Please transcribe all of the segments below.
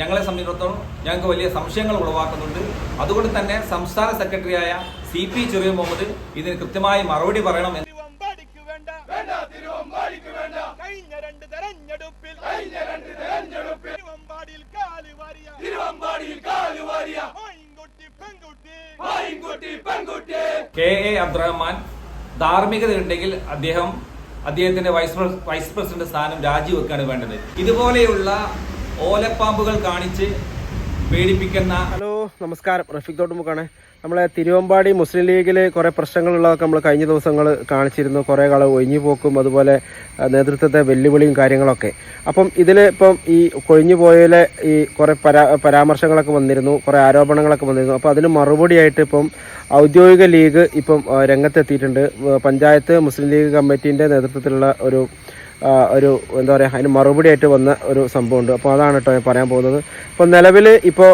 ഞങ്ങളെ സംബന്ധിച്ചിടത്തോളം ഞങ്ങൾക്ക് വലിയ സംശയങ്ങൾ ഉളവാക്കുന്നുണ്ട്. അതുകൊണ്ട് തന്നെ സംസ്ഥാന സെക്രട്ടറിയായ സി പി ചെറിയ മുഹമ്മദ് ഇതിന് കൃത്യമായി മറുപടി പറയണം എന്ന് വേണ്ട. വേണ്ട തിരുവമ്പാടിക്ക് വേണ്ട. കഴിഞ്ഞ രണ്ട് തെരഞ്ഞെടുപ്പിൽ കഴിഞ്ഞ രണ്ട് തെരഞ്ഞെടുപ്പിൽ തിരുവമ്പാടിയിൽ തിരുവമ്പാടിയിൽ പെൺകുട്ടി. പെൺകുട്ടി. കെ എ അബ്ദുറഹ്മാൻ ധാർമ്മികത ഉണ്ടെങ്കിൽ അദ്ദേഹം അദ്ദേഹത്തിന്റെ വൈസ് വൈസ് പ്രസിഡന്റ് സ്ഥാനം രാജിവെക്കാണ് വേണ്ടത്. ഇതുപോലെയുള്ള ഓലപ്പാമ്പുകൾ കാണിച്ച് പേടിപ്പിക്കുന്ന ഹലോ നമസ്കാരം. റഫീഖ് തോട്ടുമുക്കാണ് നമ്മളെ തിരുവമ്പാടി മുസ്ലിം ലീഗിൽ കുറേ പ്രശ്നങ്ങളുള്ളതൊക്കെ നമ്മൾ കഴിഞ്ഞ ദിവസങ്ങൾ കാണിച്ചിരുന്നു. കുറേ കാലം ഒഴിഞ്ഞു പോക്കും അതുപോലെ നേതൃത്വത്തെ വെല്ലുവിളിയും കാര്യങ്ങളൊക്കെ. അപ്പം ഇതിൽ ഇപ്പം ഈ കൊഴിഞ്ഞു പോയതിലെ ഈ കുറേ പരാ പരാമർശങ്ങളൊക്കെ വന്നിരുന്നു. കുറേ ആരോപണങ്ങളൊക്കെ വന്നിരുന്നു. അപ്പോൾ അതിന് മറുപടിയായിട്ട് ഇപ്പം ഔദ്യോഗിക ലീഗ് ഇപ്പം രംഗത്തെത്തിയിട്ടുണ്ട്. പഞ്ചായത്ത് മുസ്ലിം ലീഗ് കമ്മിറ്റീന്റെ നേതൃത്വത്തിലുള്ള ഒരു ഒരു എന്താ പറയുക അതിന് മറുപടി ആയിട്ട് വന്ന ഒരു സംഭവമുണ്ട്. അപ്പോൾ അതാണ് കേട്ടോ ഞാൻ പറയാൻ പോകുന്നത്. അപ്പോൾ നിലവിൽ ഇപ്പോൾ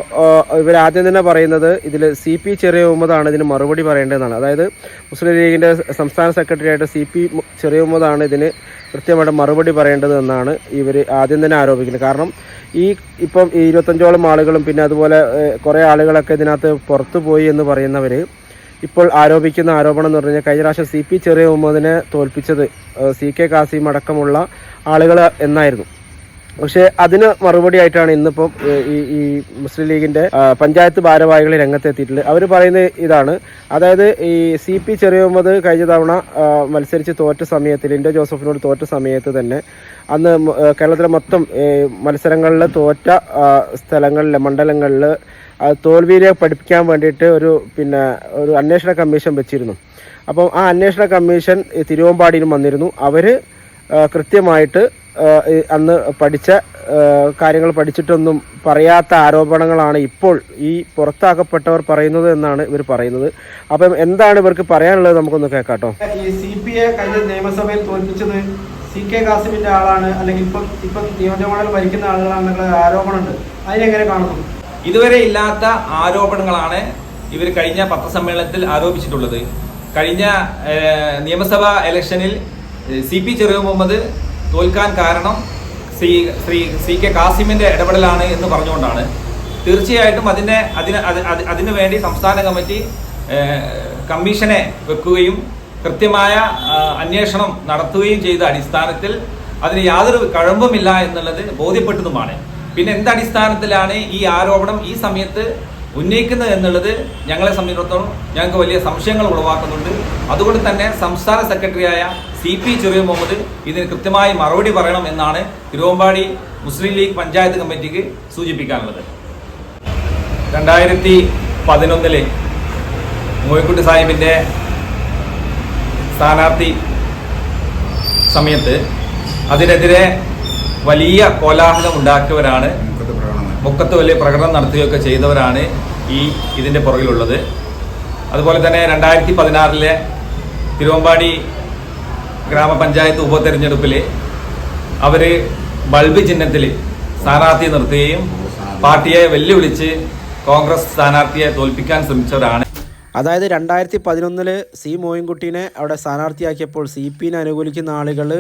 ഇവർ ആദ്യം തന്നെ പറയുന്നത് ഇതിൽ സി പി ചെറിയ മുഹമ്മദാണ് ഇതിന് മറുപടി പറയേണ്ടതെന്നാണ്. അതായത് മുസ്ലിം ലീഗിന്റെ സംസ്ഥാന സെക്രട്ടറി ആയിട്ട് സി പി ചെറിയ മുഹമ്മദാണ് ഇതിന് കൃത്യമായിട്ട് മറുപടി പറയേണ്ടത് എന്നാണ് ഇവർ ആദ്യം തന്നെ ആരോപിക്കുന്നത്. കാരണം ഈ ഇപ്പം ഇരുപത്തഞ്ചോളം ആളുകളും പിന്നെ അതുപോലെ കുറേ ആളുകളൊക്കെ ഇതിനകത്ത് പുറത്തു പോയി എന്ന് പറയുന്നവർ ഇപ്പോൾ ആരോപിക്കുന്ന ആരോപണം എന്ന് പറഞ്ഞാൽ കഴിഞ്ഞ പ്രാവശ്യം സി പി ചെറിയ മുഹമ്മദിനെ തോൽപ്പിച്ചത് സി കെ കാസിം അടക്കമുള്ള ആളുകൾ എന്നായിരുന്നു. പക്ഷേ അതിന് മറുപടി ആയിട്ടാണ് ഇന്നിപ്പം ഈ ഈ മുസ്ലിം ലീഗിന്റെ പഞ്ചായത്ത് ഭാരവാഹികൾ രംഗത്തെത്തിയിട്ടുള്ളത്. അവർ പറയുന്നത് ഇതാണ്. അതായത് ഈ സി പി ചെറിയ മുഹമ്മദ് കഴിഞ്ഞ തവണ മത്സരിച്ച് തോറ്റ സമയത്ത് ലിൻഡോ ജോസഫിനോട് തോറ്റ സമയത്ത് തന്നെ അന്ന് കേരളത്തിലെ മൊത്തം മത്സരങ്ങളിൽ തോറ്റ സ്ഥലങ്ങളിൽ മണ്ഡലങ്ങളിൽ തോൽവിയിലെ പഠിപ്പിക്കാൻ വേണ്ടിയിട്ട് ഒരു പിന്നെ ഒരു അന്വേഷണ കമ്മീഷൻ വെച്ചിരുന്നു. അപ്പം ആ അന്വേഷണ കമ്മീഷൻ തിരുവമ്പാടിയിലും വന്നിരുന്നു. അവർ കൃത്യമായിട്ട് അന്ന് പഠിച്ച കാര്യങ്ങൾ പഠിച്ചിട്ടൊന്നും പറയാത്ത ആരോപണങ്ങളാണ് ഇപ്പോൾ ഈ പുറത്താക്കപ്പെട്ടവർ പറയുന്നത് എന്നാണ് ഇവർ പറയുന്നത്. അപ്പം എന്താണ് ഇവർക്ക് പറയാനുള്ളത് നമുക്കൊന്ന് കേൾക്കാട്ടോ ഈ സി പി എ കഴിഞ്ഞ നിയമസഭയിൽ തോൽപ്പിച്ചത് സി കെ കാസിമിന്റെ ആളാണ്. അല്ലെങ്കിൽ ഇപ്പം ഇപ്പം നിയോജകമണ്ഡലം ഭരിക്കുന്ന ആളുകളാണെന്നുള്ള ആരോപണമുണ്ട്. അതിനെങ്ങനെ കാണുന്നു? ഇതുവരെ ഇല്ലാത്ത ആരോപണങ്ങളാണ് ഇവർ കഴിഞ്ഞ പത്രസമ്മേളനത്തിൽ ആരോപിച്ചിട്ടുള്ളത്. കഴിഞ്ഞ നിയമസഭാ ഇലക്ഷനിൽ സി പി ചെറിയ മുഹമ്മദ് തോൽക്കാൻ കാരണം സി ശ്രീ സി കെ കാസിമിന്റെ ഇടപെടലാണ് എന്ന് പറഞ്ഞുകൊണ്ടാണ്. തീർച്ചയായിട്ടും അതിനെ അതിന് അത് അത് അതിനു വേണ്ടി സംസ്ഥാന കമ്മിറ്റി കമ്മീഷനെ വെക്കുകയും കൃത്യമായ അന്വേഷണം നടത്തുകയും ചെയ്ത അടിസ്ഥാനത്തിൽ അതിന് യാതൊരു കഴമ്പുമില്ല എന്നുള്ളത് ബോധ്യപ്പെട്ടതുമാണ്. പിന്നെ എന്തടിസ്ഥാനത്തിലാണ് ഈ ആരോപണം ഈ സമയത്ത് ഉന്നയിക്കുന്നത് എന്നുള്ളത് ഞങ്ങളെ സംബന്ധിച്ചിടത്തോളം ഞങ്ങൾക്ക് വലിയ സംശയങ്ങൾ ഉളവാക്കുന്നുണ്ട്. അതുകൊണ്ട് തന്നെ സംസ്ഥാന സെക്രട്ടറിയായ സി പി ചെറിയ മുഹമ്മദ് ഇതിന് കൃത്യമായി മറുപടി പറയണം എന്നാണ് തിരുവമ്പാടി മുസ്ലിം ലീഗ് പഞ്ചായത്ത് കമ്മിറ്റിക്ക് സൂചിപ്പിക്കാനുള്ളത്. രണ്ടായിരത്തി പതിനൊന്നിലെ മോയിക്കുട്ടി സാഹിബിന്റെ സ്ഥാനാർത്ഥി സമയത്ത് അതിനെതിരെ വലിയ കോലാഹലം ഉണ്ടാക്കിയവരാണ്. മുക്കത്ത് വലിയ പ്രകടനം നടത്തുകയൊക്കെ ചെയ്തവരാണ് ഈ ഇതിന്റെ പുറകിലുള്ളത്. അതുപോലെ തന്നെ രണ്ടായിരത്തി പതിനാറിലെ തിരുവമ്പാടി ഗ്രാമപഞ്ചായത്ത് ഉപതെരഞ്ഞെടുപ്പിൽ അവർ ബൾബ് ചിഹ്നത്തിൽ സ്ഥാനാർത്ഥിയെ നിർത്തുകയും പാർട്ടിയെ വെല്ലുവിളിച്ച് കോൺഗ്രസ് സ്ഥാനാർത്ഥിയെ തോൽപ്പിക്കാൻ ശ്രമിച്ചവരാണ്. അതായത് രണ്ടായിരത്തി പതിനൊന്നിൽ സി മോയിൻകുട്ടീനെ അവിടെ സ്ഥാനാർത്ഥിയാക്കിയപ്പോൾ സി പിനെ അനുകൂലിക്കുന്ന ആളുകൾ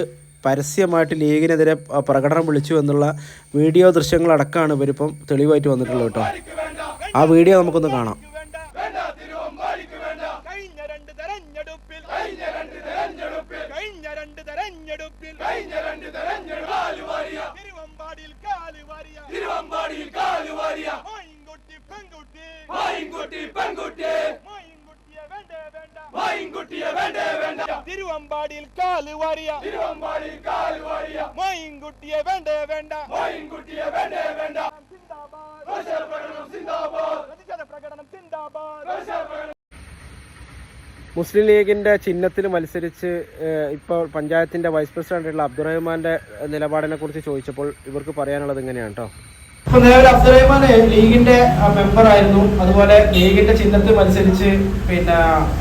പരസ്യമായിട്ട് ലീഗിനെതിരെ പ്രകടനം വിളിച്ചു എന്നുള്ള വീഡിയോ ദൃശ്യങ്ങളടക്കമാണ് ഇവരിപ്പം തെളിവായിട്ട് വന്നിട്ടുള്ളത് കേട്ടോ. ആ വീഡിയോ നമുക്കൊന്ന് കാണാം. വേണ്ട വേണ്ട പെൺകുട്ടി. വേണ്ട കഴിഞ്ഞ രണ്ട് തെരഞ്ഞെടുപ്പിൽ കഴിഞ്ഞ രണ്ട് തെരഞ്ഞെടുപ്പിൽ കഴിഞ്ഞ രണ്ട് തെരഞ്ഞെടുപ്പിൽ കഴിഞ്ഞ രണ്ട് തെരഞ്ഞെടുപ്പിൽ കാൽ വാരിയ തിരുവമ്പാടിയിൽ കാൽ വാരിയ തിരുവമ്പാടിയിൽ കാൽ വാരിയ മായിൻകുട്ടി പെൺകുട്ടി മായിൻകുട്ടി പെൺകുട്ടി മായിൻകുട്ടിയെ വേണ്ടേ വേണ്ട മായിൻകുട്ടിയെ വേണ്ടേ വേണ്ട തിരുവമ്പാടിയിൽ കാൽ വാരിയ. തിരുവമ്പാടിയിൽ കാൽ വാരിയ. മായിൻകുട്ടിയെ വേണ്ടേ വേണ്ട. മായിൻകുട്ടിയെ വേണ്ടേ വേണ്ട. മുസ്ലിം ലീഗിന്റെ ചിഹ്നത്തിൽ മത്സരിച്ച് ഇപ്പോൾ പഞ്ചായത്തിന്റെ വൈസ് പ്രസിഡന്റായിട്ടുള്ള അബ്ദുറഹ്മാന്റെ നിലപാടിനെ കുറിച്ച് ചോദിച്ചപ്പോൾ ഇവർക്ക് പറയാനുള്ളത് ഇങ്ങനെയാണ് കേട്ടോ ഇപ്പൊ നിലവിൽ അബ്ദുറഹ്മാൻ ലീഗിന്റെ മെമ്പർ ആയിരുന്നു. അതുപോലെ ലീഗിന്റെ ചിഹ്നത്തിൽ മത്സരിച്ച് പിന്നെ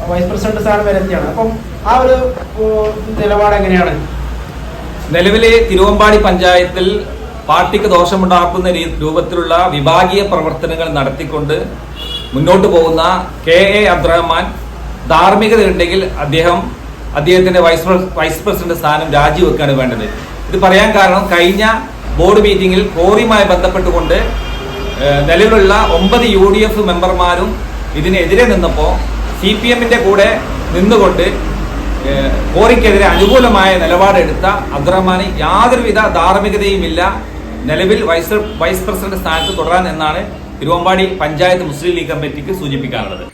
വൈസ് പ്രസിഡന്റ് സ്ഥാനം വരെ എത്തിയാണ്. അപ്പം ആ ഒരു നിലപാട് എങ്ങനെയാണ്? നിലവിലെ തിരുവമ്പാടി പഞ്ചായത്തിൽ പാർട്ടിക്ക് ദോഷമുണ്ടാക്കുന്ന രൂപത്തിലുള്ള വിഭാഗീയ പ്രവർത്തനങ്ങൾ നടത്തിക്കൊണ്ട് മുന്നോട്ട് പോകുന്ന കെ എ അബ്ദുറഹ്മാൻ ധാർമ്മികതയുണ്ടെങ്കിൽ അദ്ദേഹം അദ്ദേഹത്തിന്റെ വൈസ് വൈസ് പ്രസിഡന്റ് സ്ഥാനം രാജിവെക്കാണ് വേണ്ടത്. ഇത് പറയാൻ കാരണം കഴിഞ്ഞ ബോർഡ് മീറ്റിംഗിൽ കോറിയുമായി ബന്ധപ്പെട്ടുകൊണ്ട് നിലവിലുള്ള ഒമ്പത് യു ഡി എഫ് മെമ്പർമാരും ഇതിനെതിരെ നിന്നപ്പോൾ സി പി എമ്മിന്റെ കൂടെ നിന്നുകൊണ്ട് കോറിക്കെതിരെ അനുകൂലമായ നിലപാടെടുത്ത അബ്ദുറഹ്മാന് യാതൊരുവിധ ധാർമ്മികതയുമില്ല. നിലവിൽ വൈസ് വൈസ് പ്രസിഡന്റ് സ്ഥാനത്ത് തുടരാൻ എന്നാണ് തിരുവമ്പാടി പഞ്ചായത്ത് മുസ്ലിം ലീഗ് കമ്മിറ്റിക്ക് സൂചിപ്പിക്കാനുള്ളത്.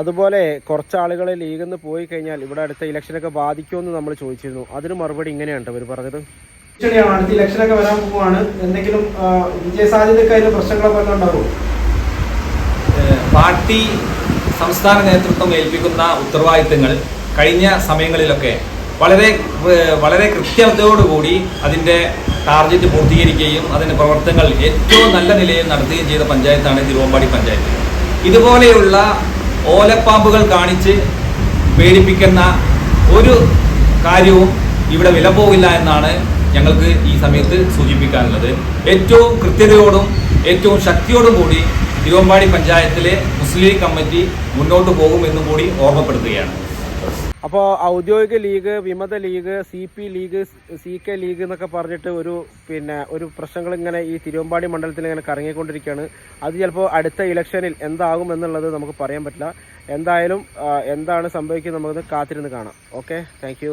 അതുപോലെ കുറച്ച് ആളുകൾ ലീഗിൽ നിന്ന് പോയി കഴിഞ്ഞാൽ ഇവിടെ അടുത്ത ഇലക്ഷനൊക്കെ ബാധിക്കുമെന്ന് നമ്മൾ ചോദിച്ചിരുന്നു. അതിന് മറുപടി ഇങ്ങനെയാണ് ഇവർ പറഞ്ഞത്? ഭീഷണിയാണ് അടുത്ത ഇലക്ഷനൊക്കെ വരാൻ പോവുകയാണ്. എന്തെങ്കിലും വിജയ വിജയസാധ്യതയൊക്കെ അതിന് പ്രശ്നങ്ങളൊക്കെ പാർട്ടി സംസ്ഥാന നേതൃത്വം ഏൽപ്പിക്കുന്ന ഉത്തരവാദിത്തങ്ങൾ കഴിഞ്ഞ സമയങ്ങളിലൊക്കെ വളരെ വളരെ കൃത്യതയോടുകൂടി അതിന്റെ ടാർഗറ്റ് പൂർത്തീകരിക്കുകയും അതിന്റെ പ്രവർത്തനങ്ങൾ ഏറ്റവും നല്ല നിലയിൽ നടത്തുകയും ചെയ്ത പഞ്ചായത്താണ് തിരുവമ്പാടി പഞ്ചായത്ത്. ഇതുപോലെയുള്ള ഓലപ്പാമ്പുകൾ കാണിച്ച് പേടിപ്പിക്കുന്ന ഒരു കാര്യവും ഇവിടെ വില പോകില്ല എന്നാണ് ഞങ്ങൾക്ക് ഈ സമയത്ത് സൂചിപ്പിക്കാനുള്ളത്. ഏറ്റവും കൃത്യതയോടും ഏറ്റവും ശക്തിയോടും കൂടി തിരുവമ്പാടി പഞ്ചായത്തിലെ മുസ്ലിം കമ്മിറ്റി മുന്നോട്ട് പോകുമെന്നും കൂടി ഓർമ്മപ്പെടുത്തുകയാണ്. അപ്പോൾ ഔദ്യോഗിക ലീഗ് വിമത league C P league C K league എന്നൊക്കെ പറഞ്ഞിട്ട് ഒരു പിന്നെ ഒരു പ്രശ്നങ്ങൾ ഇങ്ങനെ ഈ തിരുവമ്പാടി മണ്ഡലത്തിൽ ഇങ്ങനെ കറങ്ങിക്കൊണ്ടിരിക്കുകയാണ്. അത് ചിലപ്പോൾ അടുത്ത ഇലക്ഷനിൽ എന്താകും എന്നുള്ളത് നമുക്ക് പറയാൻ പറ്റില്ല. എന്തായാലും എന്താണ് സംഭവിക്കുന്നത് നമുക്ക് കാത്തിരുന്ന് കാണാം. ഓക്കെ? താങ്ക്